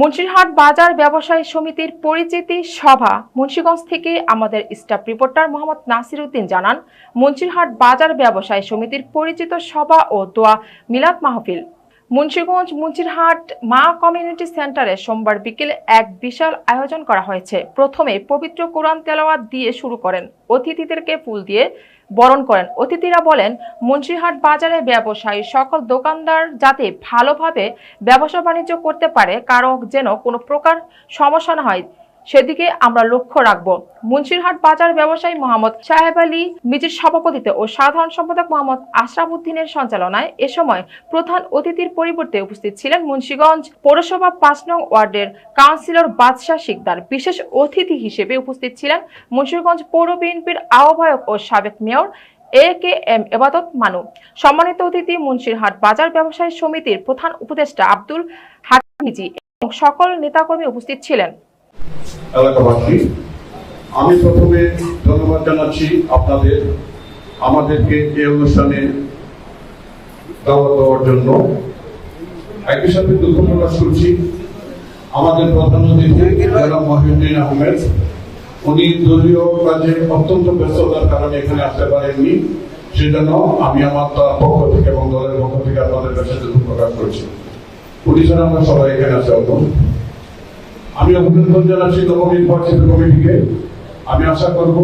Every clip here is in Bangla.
মুন্সিরহাট বাজার ব্যবসায়ী সমিতির পরিচিতি সভা মুন্সিগঞ্জ থেকে আমাদের স্টাফ রিপোর্টার মোহাম্মদ নাসির উদ্দিন জানান, মুন্সিরহাট বাজার ব্যবসায়ী সমিতির পরিচিত সভা ও দোয়া মিলাদ মাহফিল। মুন্সিগঞ্জ মুন্সিরহাট মা কমিউনিটি সেন্টারে সোমবার বিকেলে এক বিশাল আয়োজন করা হয়েছে। প্রথমে পবিত্র কোরআন তেলাওয়াত দিয়ে শুরু করেন। অতিথিদেরকে ফুল দিয়ে বরণ করেন। অতিথিরা বলেন মুন্সিরহাট বাজারে ব্যবসায়ী সকল দোকানদার যাতে ভালোভাবে ব্যবসা বাণিজ্য করতে পারে, কারও যেন কোনো প্রকার সমস্যা না হয়। সেদিকে আমরা লক্ষ্য রাখব। মুন্সিরহাট বাজার ব্যবসায়ী মোহাম্মদ সাহেব আলী মিজির সভাপতিতে ও সাধারণ সম্পাদক মোহাম্মদ আশরাফ উদ্দিনের সঞ্চালনায় এ সময় প্রধান অতিথির পরিবর্তে উপস্থিত ছিলেন মুন্সিগঞ্জ পৌরসভা পাঁচ নং ওয়ার্ডের কাউন্সিলর বাদশাহ শিকদার। বিশেষ অতিথি হিসেবে উপস্থিত ছিলেন মুন্সিগঞ্জ পৌর বিএনপির আহ্বায়ক ও সাবেক মেয়র এ কে এম এবাদত মানু। সম্মানিত অতিথি মুন্সিরহাট বাজার ব্যবসায়ী সমিতির প্রধান উপদেষ্টা আব্দুল হাকিমিজি এবং সকল নেতাকর্মী উপস্থিত ছিলেন। এলাকাবাসী, আমি প্রথমে ধন্যবাদ জানাচ্ছি আপনাদের, আমাদেরকে এই অনুষ্ঠানে দাওয়াত দেওয়ার জন্য। একই সাথে দুঃখ প্রকাশ করছি আমাদের প্রধান অতিথি মহিউদ্দিন আহমেদ, উনি দলীয় কাজে অত্যন্ত ব্যস্ততার কারণে এখানে আসতে পারেননি। সেজন্য আমি আমার পক্ষ থেকে এবং দলের পক্ষ থেকে আপনাদের কাছে দুঃখ প্রকাশ করছি। পুলিশ আমরা সবাই এখানে আসা হতো আমি অভিনন্দন জানাচ্ছি নবনির্বাচিত কমিটিকে। আমি আশা করব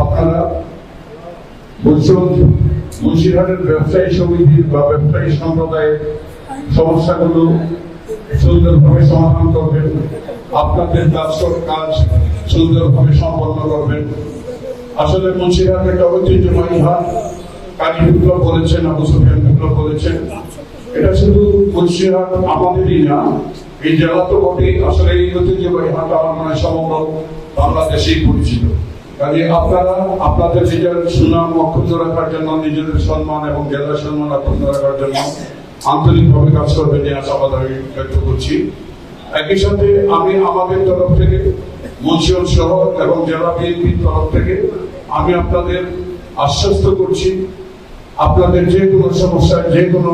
আপনারা মুন্সিরহাটের ব্যবসায়ী সমিতির বা ব্যবসায়ী সম্প্রদায়ের সমস্যাগুলো সুন্দরভাবে সমাধান করবেন, আপনাদের কাজ কাজ সুন্দরভাবে সম্পন্ন করবেন। আসলে মুন্সিরহাট একটা ঐতিহ্যবাহী হাট, কালী বিপ্লব বলেছেন, আবু সুফিয়ান বিপ্লব বলেছেন। এটা শুধু মুন্সিরহাট আমাদেরই না। এই জেলা তো বটেই, আসলে এই ঐতিহ্যবাহী হাট আমার মনে সমগ্র বাংলাদেশেই পরিচিত। কাজে আপনারা আপনাদের নিজের সুনাম অক্ষুণ্ণ রাখার জন্য নিজেদের সম্মান এবং জেলার সম্মান অক্ষুণ্ণ রাখার জন্য আন্তরিকভাবে কাজ করবেন এই আশাবাদ আমি ব্যক্ত করছি। একই সাথে আমি আমাদের তরফ থেকে, মুন্সিগঞ্জ শহর এবং জেলা বিএনপির তরফ থেকে, আমি আপনাদের আশ্বস্ত করছি আপনাদের যে কোনো সমস্যায় যে কোনো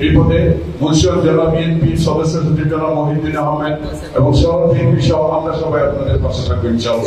বিপদে মুন্সিগঞ্জ জেলা বিএনপি সদস্য সচিব জেলা মহিউদ্দিন আহমেদ এবং শহর বিএনপি সহ আমরা সবাই আপনাদের পাশে থাকব ইনশাআল্লাহ।